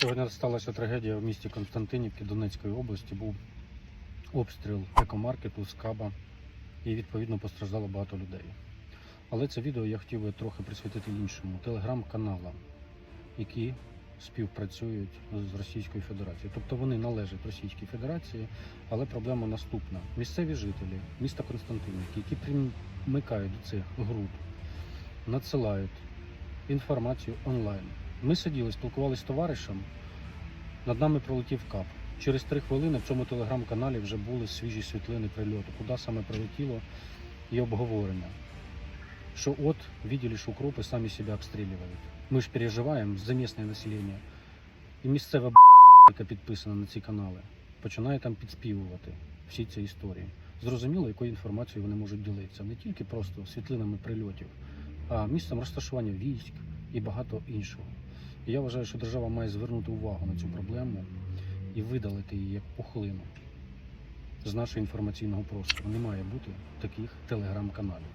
Сьогодні сталася трагедія в місті Константинівки Донецької області. Був обстріл екомаркету з Каба і відповідно постраждало багато людей. Але це відео я хотів би трохи присвятити іншому телеграм-каналам, які співпрацюють з Російською Федерацією. Тобто вони належать Російській Федерації, але проблема наступна: місцеві жителі міста Константинівки, які примикають до цих груп, надсилають інформацію онлайн. Ми сиділи, спілкувалися з товаришем. Над нами пролетів кап. Через три хвилини в цьому телеграм-каналі вже були свіжі світлини прильоту, куди саме прилетіло і обговорення. Що от видели, що укропи самі себе обстрілюють. Ми ж переживаємо за місцеве населення. І місцева б***, яка підписана на ці канали, починає там підспівувати всі ці історії. Зрозуміло, якою інформацією вони можуть ділитися. Не тільки просто світлинами прильотів, а місцем розташування військ і багато іншого. Я вважаю, що держава має звернути увагу на цю проблему і видалити її як пухлину з нашого інформаційного простору. Не має бути таких телеграм-каналів.